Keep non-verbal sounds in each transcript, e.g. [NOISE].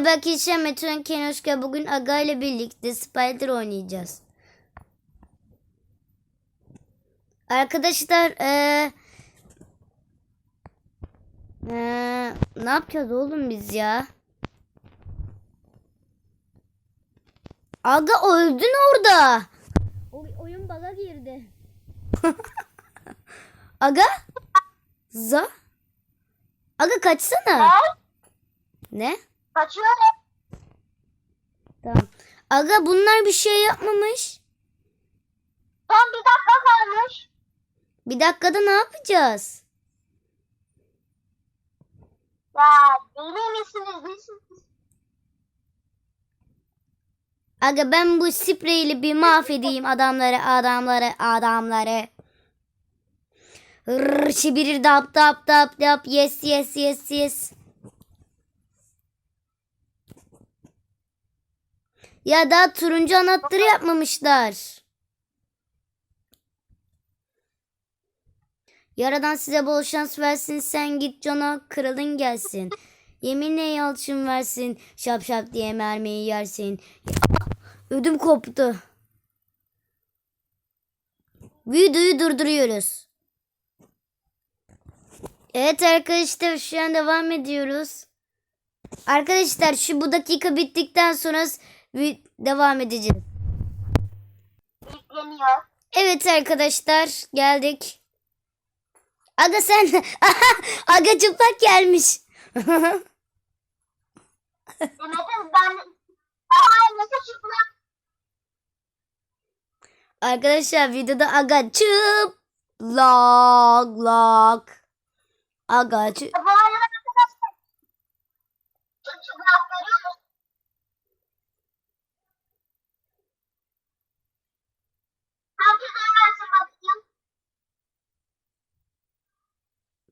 Merhaba Kişen Metehan Kenoşka. Bugün Aga ile birlikte Spider oynayacağız. Arkadaşlar eee eee, ne yapacağız oğlum biz ya? Aga öldün orada. oyun baga girdi. [LAUGHS] Aga? Za? Aga kaçsana. Ne? Kaçıyorum. Tamam. Aga bunlar bir şey yapmamış. Son bir dakika kalmış. Bir dakikada ne yapacağız? Ya deli misiniz nesiniz? Aga ben bu spreyle bir mahvedeyim adamları adamları adamları. Rrr, şibirir dap dap dap dap yes yes yes yes. Ya daha turuncu anahtarı yapmamışlar. Yaradan size bol şans versin sen git cana kralın gelsin. Yeminle yalçın versin şap şap diye mermiyi yersin. Ödüm koptu. Videoyu durduruyoruz. Evet arkadaşlar şu an devam ediyoruz. Arkadaşlar şu bu dakika bittikten sonra vi- devam edeceğiz. Yükleniyor. Evet arkadaşlar geldik. Aga sen [LAUGHS] Aga çıplak gelmiş. Demedim ben... Nasıl çıkmak? Arkadaşlar videoda aga çıplak lak. Aga çı- Bu arada arkadaşlar. Çok çıplak görüyor musun? Herkes öğrensin bakayım.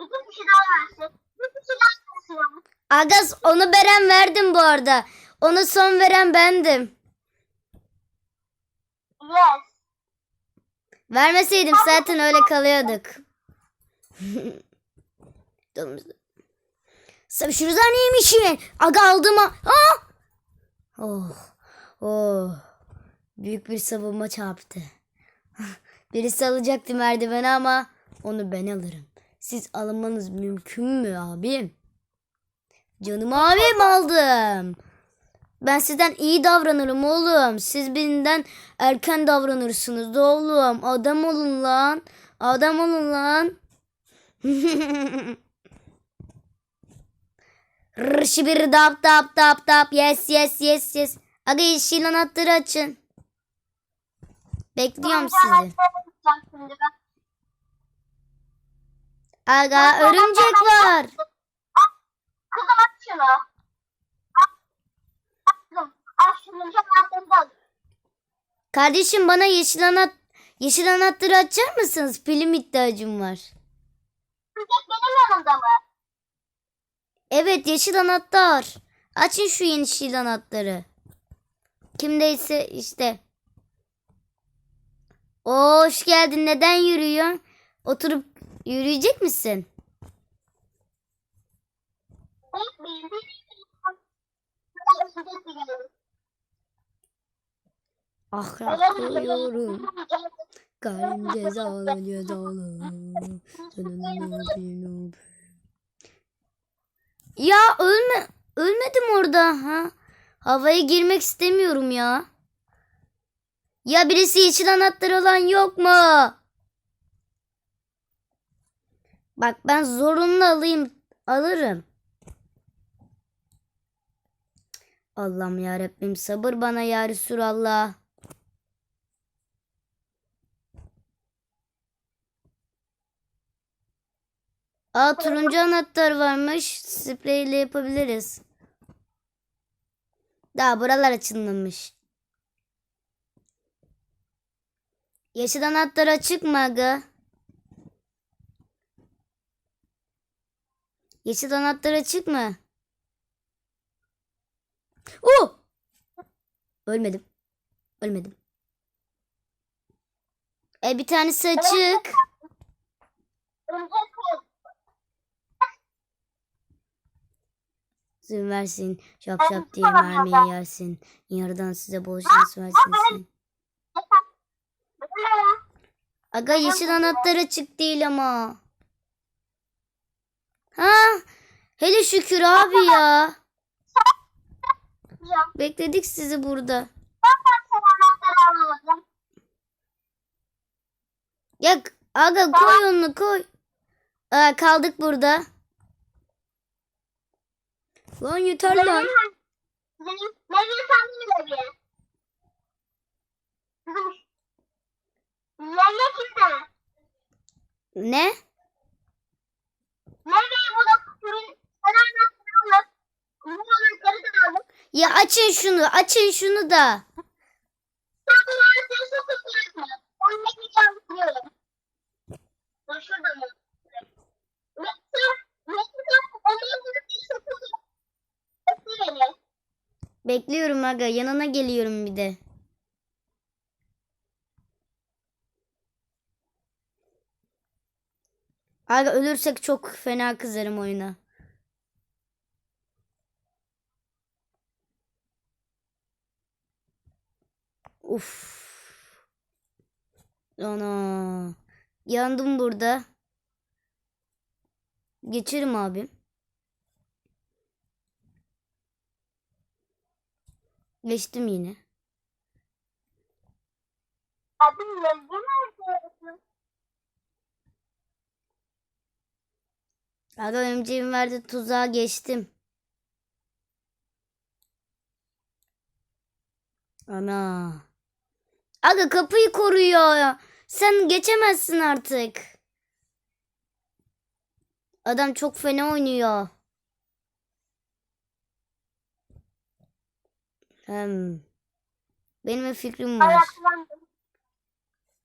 İki kişi daha versin. Bir kişi daha versin. Aga onu Beren verdim bu arada. Onu son veren bendim. Yes. Vermeseydim zaten öyle kalıyorduk. [LAUGHS] Şurada neymiş? Aga aldım ha. Ah! Oh. Oh. Büyük bir savunma çarptı. [LAUGHS] Birisi alacaktı merdiveni ama onu ben alırım. Siz alınmanız mümkün mü abim? Canım abim aldım. Ben sizden iyi davranırım oğlum. Siz benden erken davranırsınız da oğlum. Adam olun lan. Adam olun lan. [LAUGHS] Rışı bir dap dap dap dap. Yes yes yes yes. Aga yeşil anahtarı açın. Bekliyorum sizi. Aga örümcek var. Kızım aç şunu. Aç. Kızım aç şunu. Şunu al. Kardeşim bana yeşil anahtar yeşil anahtarı açar mısınız? Film ihtiyacım var. Çocuk benim yanımda mı? Evet yeşil anahtar. Açın şu yeşil anahtarı. Kimdeyse işte. Oo, hoş geldin. Neden yürüyorsun? Oturup yürüyecek misin? Bekleyin. Ahraklıyorum. Kalbim cezalı cezalı. Ya ölme. Ölmedim orada ha. Havaya girmek istemiyorum ya. Ya birisi yeşil anahtar olan yok mu? Bak ben zorunlu alayım. Alırım. Allah'ım ya Rabbim sabır bana ya Resulallah. Aa turuncu anahtar varmış. Spreyle yapabiliriz. Daha buralar açılmamış. Yeşil anahtar açık mı aga? Yeşil anahtar açık mı? Oh! Ölmedim. Ölmedim. E bir tanesi açık. izin versin. Şap şap diye mermiyi yersin. Yarıdan size bol şans versin. sen. Aga yeşil anahtar açık değil ama. Ha? Hele şükür abi ya. Hocam Bekledik sizi burada. ben anahtarı. Ya aga koy onu koy. Aa, kaldık burada. Lan yeter lan. Leviye Leviye sen mi Leviye? Kızım. Leviye kimde? Ne? Leviye bu da ürün. Sen anahtarı alıp. Bu anahtarı da alıp. Ya açın şunu açın şunu da. Bekliyorum aga yanına geliyorum bir de. Aga ölürsek çok fena kızarım oyuna. Uf. Ana. Yandım burada. Geçerim abim. Geçtim yine. Abim Leviye nerede? Aga örümceğin verdiği tuzağa geçtim. Ana. Aga kapıyı koruyor. Sen geçemezsin artık. Adam çok fena oynuyor. Hem. Benim bir fikrim var.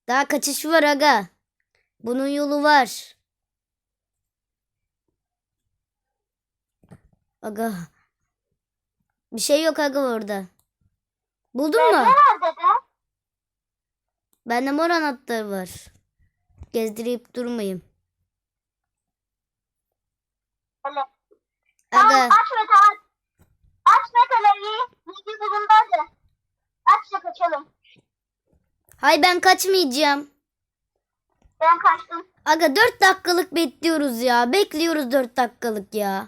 Daha kaçış var aga. Bunun yolu var. Aga. Bir şey yok aga orada. Buldun mu? Nerede de? Bende mor anahtar var. Gezdirip durmayayım. Tamam Aga. aç Mete aç. Aç Mete Levi'yi. Bilgi bulundu hadi. Aç da kaçalım. Hay ben kaçmayacağım. Ben kaçtım. Aga 4 dakikalık bekliyoruz ya. Bekliyoruz 4 dakikalık ya.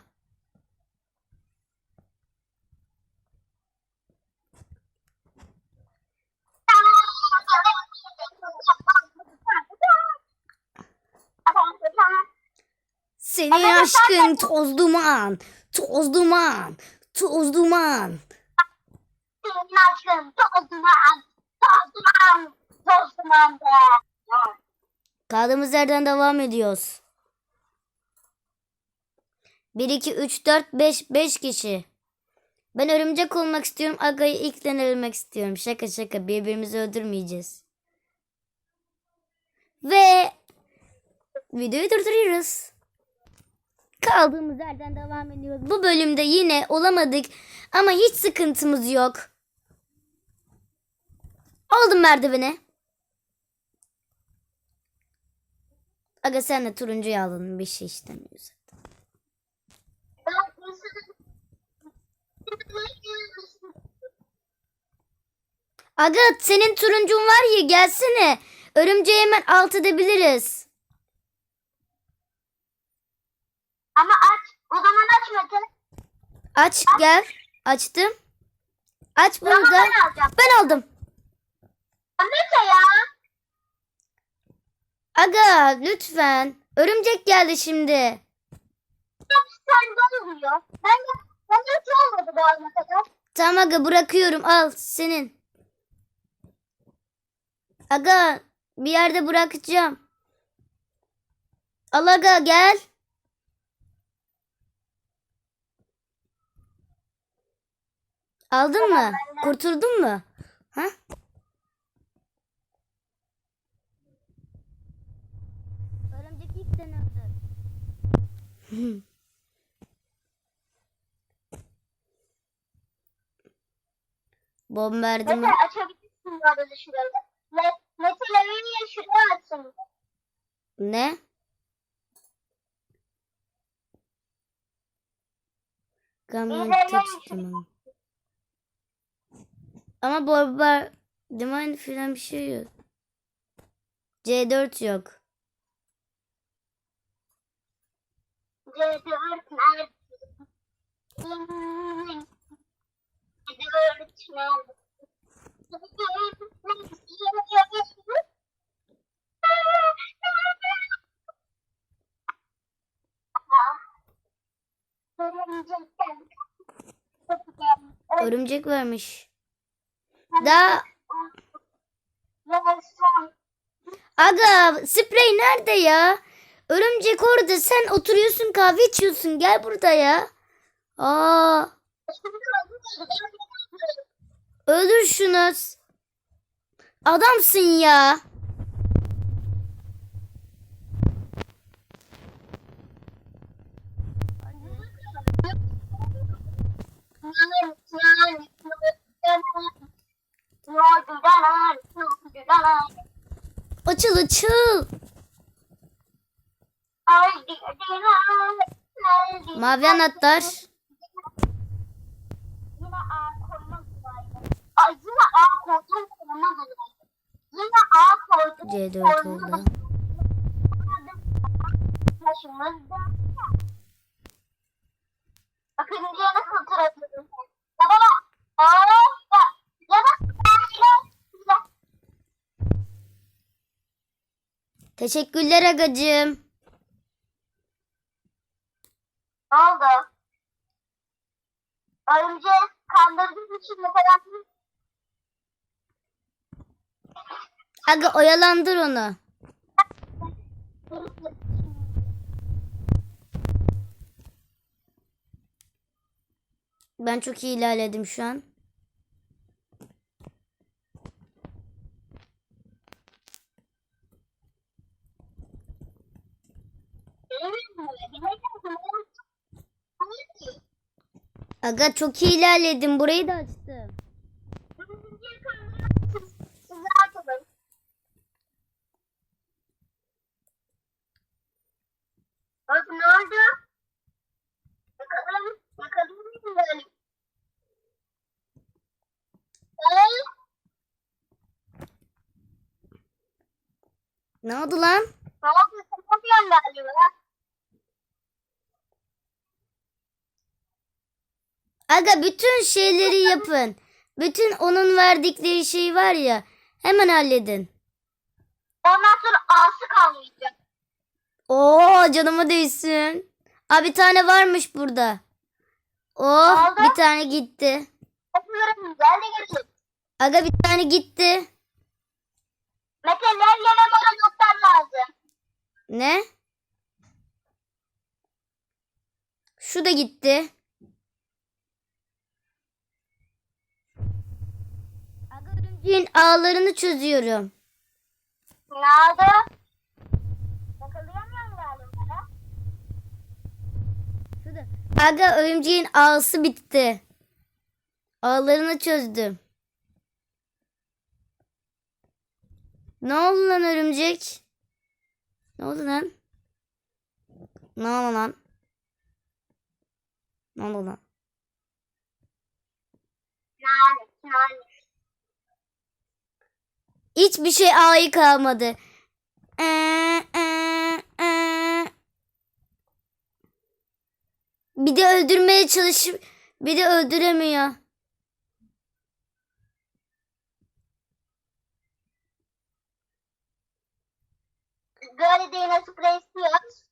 Senin Aga, aşkın toz duman. Toz duman. Toz duman. Senin aşkın toz duman. Toz duman. Toz duman be. Kaldığımız yerden devam ediyoruz. 1, 2, 3, 4, 5, 5 kişi. Ben örümcek olmak istiyorum. Aga'yı ilk denemek istiyorum. Şaka şaka birbirimizi öldürmeyeceğiz. Ve videoyu durduruyoruz. Kaldığımız yerden devam ediyoruz. Bu bölümde yine olamadık ama hiç sıkıntımız yok. Aldım merdiveni. Aga sen de turuncuyu aldın. Bir şey istemiyoruz. Ben Aga senin turuncun var ya gelsene. Örümceği hemen alt edebiliriz. Ama aç. O zaman aç Mete. Aç gel. Açtım. Aç bunu Ama da. ben alacağım. Ben aldım. Mete ya. Aga lütfen. Örümcek geldi şimdi. Hepsi sende oluyor. Ben de, ben de hiç olmadı bu ana kadar. Tamam aga bırakıyorum. Al senin. Aga bir yerde bırakacağım. Al aga gel. Aldın mı? Kurtuldun mu? Ha? Örümcek ilk öldü. [LAUGHS] Bombardıman. Mete açabilirsin bu arada şurayı. Me Mete Levi'yi şuraya atsın. Ne? Kamyon İlerleyin. tuttum. Ama barbar Diamond filan bir şey yok. C4 yok. C4 nerede? C4 nerede? Örümcek vermiş. Daha aga sprey nerede ya? Örümcek orada sen oturuyorsun kahve içiyorsun gel burada ya. Aa şunu. Adamsın ya. Açıl açıl. Mavi anahtar. Yine A üzere. Ay yine A koydum üzere. Yine A koydum. C4 oldu. Bakın diye nasıl tırasıyorum. Ya bana. Aa, Teşekkürler agacığım. Ne oldu? Önce kandırdığın için mesela Aga oyalandır onu. Ben çok iyi ilerledim şu an. Aga çok iyi ilerledim. Burayı da açtım. Bak ne oldu? Bakalım. Bakalım mı? Hey, Ne oldu lan? ne oldu? Sen yapıyorsun galiba. Aga bütün şeyleri yapın. Bütün onun verdikleri şey var ya. Hemen halledin. Ondan sonra ağası kalmayacak. Oo canıma değsin. Aa bir tane varmış burada. Oh Aldı. bir tane gitti. Yapıyorum. Gel de gelin. Aga bir tane gitti. Yine bana notlar ağlarını çözüyorum. Ne oldu? Yakalayamıyorum galiba. Şurada. Aga örümceğin ağası bitti. Ağlarını çözdüm. Ne oldu lan örümcek? Ne oldu lan? Ne oldu lan? Ne oldu lan? Yani, yani. Hiçbir şey ağayı kalmadı. Ee, ee, ee. Bir de öldürmeye çalışıp bir de öldüremiyor. İstiyoruz.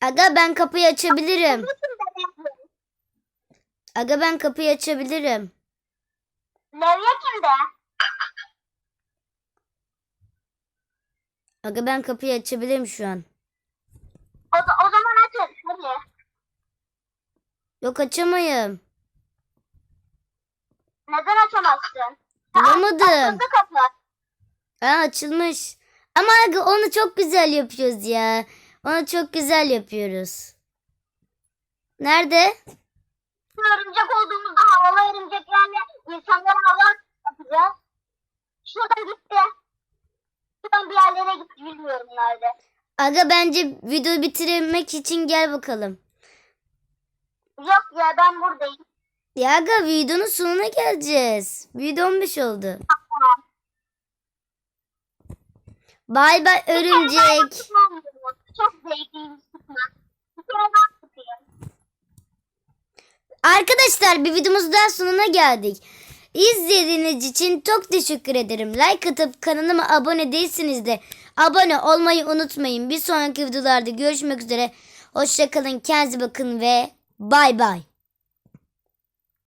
Aga ben kapıyı açabilirim. Aga ben kapıyı açabilirim. Levye kimde? Aga ben kapıyı açabilirim şu an. O, da- o zaman açın. Hadi. Yok açamayım. Neden açamazsın? Bulamadım. Açıldı kapı. Aa açılmış. Ama aga onu çok güzel yapıyoruz ya. Onu çok güzel yapıyoruz. Nerede? Örümcek olduğumuzda havalı örümceklerle insanlara hava yapacağız. Şuradan gitti. Şuradan bir yerlere gitti bilmiyorum nerede. Aga bence video bitirmek için gel bakalım. Yok ya ben buradayım. Ya aga videonun sonuna geleceğiz. Video 15 oldu. Tamam. Bay bay örümcek. Çok zevkli bir kere sıkayım. Arkadaşlar bir videomuzun daha sonuna geldik. İzlediğiniz için çok teşekkür ederim. Like atıp kanalıma abone değilsiniz de abone olmayı unutmayın. Bir sonraki videolarda görüşmek üzere. Hoşçakalın, kendinize bakın ve bay bay.